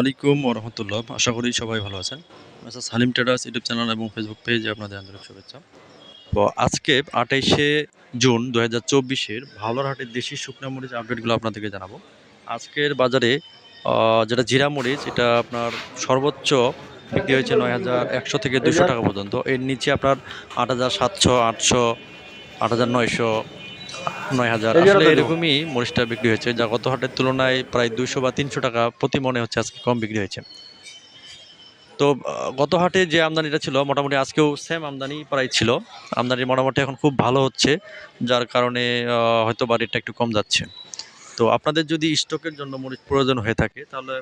আলাইকুম রহমতুল্লাহ আশা করি সবাই ভালো আছেন। Messrs Halim traders YouTube channel এবং ফেসবুক পেজে আপনাদের আন্তরিক শুভেচ্ছা। তো আজকে আঠাইশে জুন দু হাজার চব্বিশের ভালোরহাটের দেশি শুকনো মরিচ আপডেটগুলো আপনাদেরকে জানাব। আজকের বাজারে যেটা জিরা মরিচ, এটা আপনার সর্বোচ্চ বিক্রি হয়েছে নয় হাজার একশো থেকে দুশো টাকা পর্যন্ত। এর নিচে আপনার আট হাজার সাতশো, আটশো, আট হাজার নয়শো নয় হাজার। আসলে এরকমই মরিচটা বিক্রি হয়েছে যা গত হাটের তুলনায় প্রায় দুশো বা তিনশো টাকা প্রতি মনে হচ্ছে আজকে কম বিক্রি হয়েছে। তো গত হাটে যে আমদানিটা ছিল মোটামুটি আজকেও সেম আমদানি প্রায় ছিল। আমদানি মোটামুটি এখন খুব ভালো হচ্ছে যার কারণে হয়তো বাড়িটা একটু কম যাচ্ছে। তো আপনাদের যদি স্টকের জন্য মরিচ প্রয়োজন হয়ে থাকে তাহলে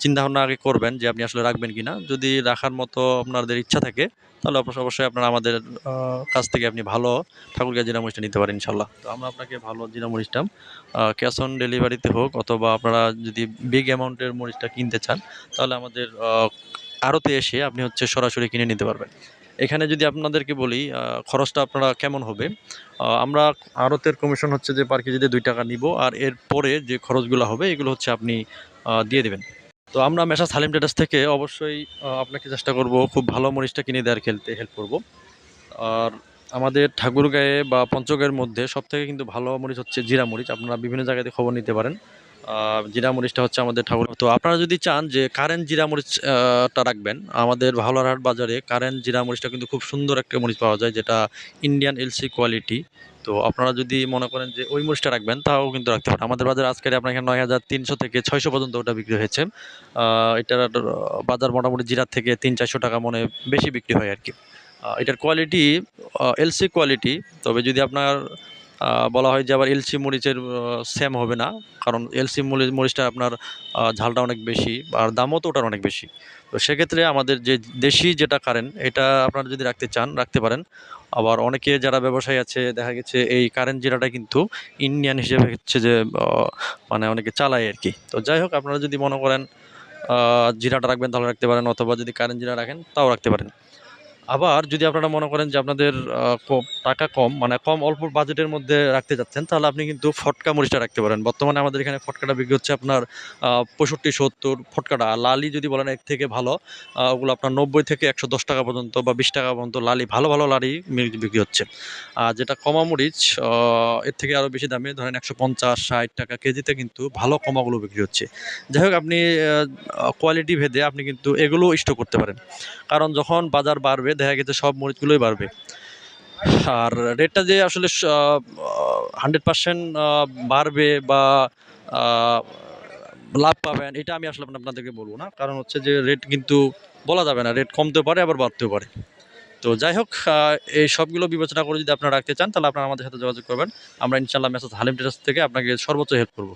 চিন্তা ভাবনা আগে করবেন যে আপনি আসলে রাখবেন কিনা। যদি রাখার মতো আপনাদের ইচ্ছা থাকে, তাহলে অবশ্য- অবশ্যই আপনারা আমাদের কাছ থেকে আপনি ভালো ঠাকুরগাঁ জিরা মরিচটা নিতে পারেন ইনশাল্লাহ তো আমরা আপনাকে ভালো জিরা মরিচটা ক্যাশ অন ডেলিভারিতে হোক অথবা আপনারা যদি বিগ অ্যামাউন্টের মরিচটা কিনতে চান, তাহলে আমাদের আড়তে এসে আপনি হচ্ছে সরাসরি কিনে নিতে পারবেন। এখানে যদি আপনাদেরকে বলি খরচটা আপনারা কেমন হবে? আমরা আড়তের কমিশন হচ্ছে যে পার কেজিতে দুই টাকা নিব, আর এর পরে যে খরচগুলো হবে, এগুলো হচ্ছে আপনি দিয়ে দেবেন। তো আমরা মেশা সালিম ট্রেডার্স থেকে অবশ্যই আপনাকে চেষ্টা করব খুব ভালো মরিচটা কিনে দেওয়ার খেলতে হেল্প করব। আর আমাদের ঠাকুরগাঁয়ে বা পঞ্চগড়ের মধ্যে সব থেকে কিন্তু ভালো মরিচ হচ্ছে জিরা মরিচ। আপনারা বিভিন্ন জায়গাতে খবর নিতে পারেন। জিরা মরিচটা হচ্ছে আমাদের ঠাকুর তো আপনারা যদি চান যে কারেন্ট জিরা মরিচটা রাখবেন, আমাদের ভালোরহাট বাজারে কারেন্ট জিরা মরিচটা কিন্তু খুব সুন্দর একটা মরিচ পাওয়া যায়, যেটা ইন্ডিয়ান এলসি কোয়ালিটি তো আপনারা যদি মনে করেন যে ওই মরিচটা রাখবেন, তাও কিন্তু রাখতে পারেন। আমাদের বাজারে আজকে আপনার এখানে নয় হাজার তিনশো থেকে ছয়শো পর্যন্ত ওটা বিক্রি হয়েছে। এটার বাজার মোটামুটি জিরার থেকে তিন চারশো টাকা মনে বেশি বিক্রি হয় আর কি। এটার কোয়ালিটি এলসি কোয়ালিটি তবে যদি আপনার বলা হয় যে আবার এলসি মরিচের সেম হবে না। কারণ এলসি মরিচটা আপনার ঝালটা অনেক বেশি আর দামও তো ওটার অনেক বেশি। তো সেক্ষেত্রে আমাদের যে দেশি যেটা কারেন্ট, এটা আপনারা যদি রাখতে চান, রাখতে পারেন। আবার অনেকে যারা ব্যবসায়ী আছে, দেখা গেছে এই কারেন্ট জিরাটা কিন্তু ইন্ডিয়ান হিসেবে হচ্ছে যে মানে অনেকে চালায় আর কি। তো যাই হোক, আপনারা যদি মনে করেন জিরাটা রাখবেন, তাহলে রাখতে পারেন। অথবা যদি কারেন্ট জিরা রাখেন, তাও রাখতে পারেন। আবার যদি আপনারা মনে করেন যে আপনাদের টাকা কম মানে কম অল্প বাজেটের মধ্যে রাখতে যাচ্ছেন, তাহলে আপনি কিন্তু ফটকা মরিচটা রাখতে পারেন। বর্তমানে আমাদের এখানে ফটকাটা বিক্রি হচ্ছে আপনার পঁয়ষট্টি, সত্তর ফটকাটা। লালি যদি বলেন এর থেকে ভালো ওগুলো আপনার নব্বই থেকে একশো দশ টাকা পর্যন্ত বা বিশ টাকা পর্যন্ত লালি, ভালো ভালো লালি বিক্রি হচ্ছে। আর যেটা কমা মরিচ এর থেকে আরও বেশি দামে ধরেন একশো পঞ্চাশ, ষাট টাকা কেজিতে কিন্তু ভালো কমাগুলো বিক্রি হচ্ছে। যাই হোক, আপনি কোয়ালিটি ভেদে আপনি কিন্তু এগুলো স্টোর করতে পারেন। কারণ যখন বাজার বাড়বে দেখা গেছে সব মরিচগুলোই বাড়বে। আর রেটটা যে আসলে হান্ড্রেড পার্সেন্ট বাড়বে বা লাভ পাবেন, এটা আমি আসলে আপনাদেরকে বলব না। কারণ হচ্ছে যে রেট কিন্তু বলা যাবে না রেট কমতেও পারে, আবার বাড়তেও পারে। তো যাই হোক এই সবগুলো বিবেচনা করে যদি আপনারা রাখতে চান, তাহলে আপনারা আমাদের সাথে যোগাযোগ করবেন। আমরা ইনশাল্লাহ মেসেজ হালিম টেরাস থেকে আপনাকে সর্বোচ্চ হেল্প করব।